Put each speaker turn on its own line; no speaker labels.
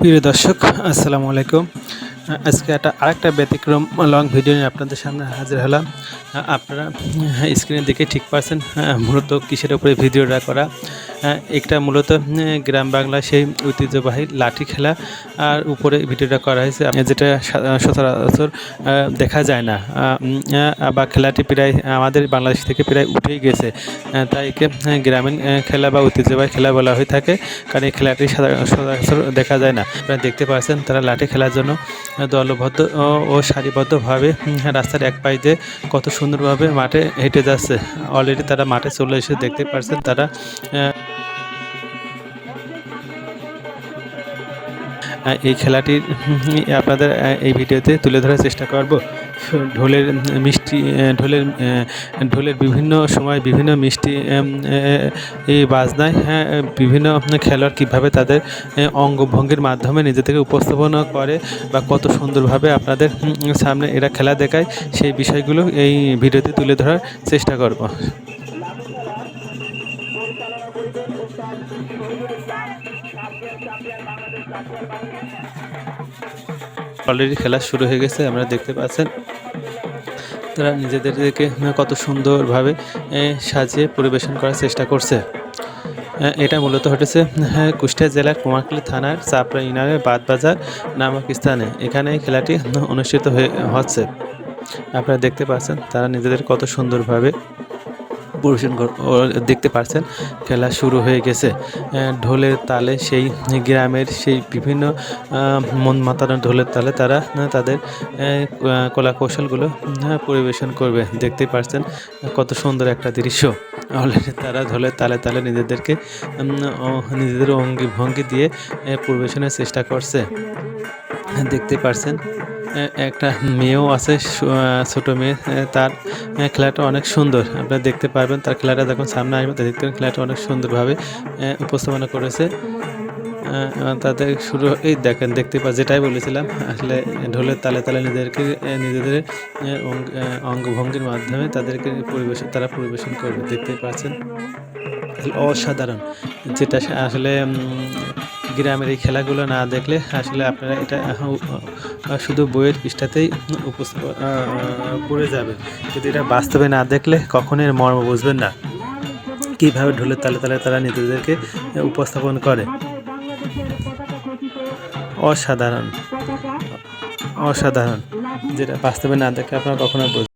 প্রিয় দর্শক, আসসালামু আলাইকুম। আজকে একটা আরেকটা ব্যতিক্রম লং ভিডিও নিয়ে আপনাদের সামনে হাজির হলাম। আপনারা স্ক্রিনে দেখে ঠিক পাচ্ছেন মূলত কিসের উপরে ভিডিওটা করা। একটা মূলত গ্রাম বাংলা সেই ঐতিহ্যবাহী লাঠি খেলা। আর উপরে ভিডিওটা করা হয়েছে যেটা সচরাচর দেখা যায় না। বা খেলাটি প্রায় আমাদের বাংলাদেশ থেকে প্রায় উঠেই গেছে। তাই একে গ্রামীণ খেলা বা ঐতিহ্যবাহী খেলা বলা হয়ে থাকে, কারণ এই খেলাটি সচরাচর দেখা যায় না। আপনারা দেখতে পাচ্ছেন তারা লাঠি খেলার জন্য দলবদ্ধ ও- সারিবদ্ধভাবে রাস্তার এক পাশ দিয়ে কত সুন্দরভাবে মাঠে হেঁটে যাচ্ছে। অলরেডি তারা মাঠে চলে এসে দেখতে পাচ্ছেন তারা এই খেলাটি আপনাদের এই ভিডিওতে তুলে ধরার চেষ্টা করব। ঢোলের মিষ্টি ঢোলের ঢোলের বিভিন্ন সময় বিভিন্ন মিষ্টি এই বাজনায় হ্যাঁ বিভিন্ন খেলোয়াড় কীভাবে তাদের অঙ্গভঙ্গির মাধ্যমে নিজেদেরকে উপস্থাপনা করে বা কত সুন্দরভাবে আপনাদের সামনে এরা খেলা দেখায়, সেই বিষয়গুলো এই ভিডিওতে তুলে ধরার চেষ্টা করব। অলরেডি খেলা শুরু হয়ে গেছে, আমরা দেখতে পাচ্ছেন। তারা নিজেদেরকে কত সুন্দরভাবে সাজিয়ে পরিবেশন করার চেষ্টা করছে। এটা মূলত ঘটেছে কুষ্টিয়া জেলার কুমারখালী থানার চাপড়া ইউনিয়নের বাদবাজার নামক স্থানে। এখানে খেলাটি অনুষ্ঠিত হয়ে, হচ্ছে। আপনারা দেখতে পাচ্ছেন, তারা নিজেদের কত সুন্দরভাবে পরিবেশন দেখতে পাচ্ছেন খেলা শুরু হয়ে গেছে। ঢোলের তালে সেই গ্রামের সেই বিভিন্ন মন মাতানো ঢোলের তালে তারা তাদের কলা কৌশলগুলো পরিবেশন করবে। দেখতে পাচ্ছেন কত সুন্দর একটা দৃশ্য। অলরেডি তারা ঢোলের তালে তালে নিজেদেরকে নিজেদের অঙ্গি ভঙ্গি দিয়ে পরিবেশনের চেষ্টা করছে। দেখতে পারছেন একটা মেয়েও আছে ছোটো মেয়ে। তার খেলাটা অনেক সুন্দর। আপনারা দেখতে পারবেন, তার খেলাটা যখন সামনে আসবে দেখতে পাবেন খেলাটা অনেক সুন্দরভাবে উপস্থাপনা করেছে। তাদের শুরু, এই দেখেন, দেখতে পা, যেটাই বলেছিলাম, আসলে ঢোলের তালে তালে নিজেদেরকে নিজেদের অঙ্গভঙ্গির মাধ্যমে তাদেরকে পরিবেশন তারা পরিবেশন করবে, দেখতে পাচ্ছেন। অসাধারণ, যেটা আসলে গ্রামের এই খেলাগুলো না দেখলে আসলে আপনারা এটা শুধু বইয়ের পৃষ্ঠাতেই পড়ে যাবে কিন্তু এটা বাস্তবে না দেখলে কখনোই এর মর্ম বুঝবেন না। কীভাবে ঢোলের তালে তালে তারা নিজেদেরকে উপস্থাপন করে। অসাধারণ। অসাধারণ। যেটা বাস্তবে না দেখলে আপনারা কখনো বুঝবেন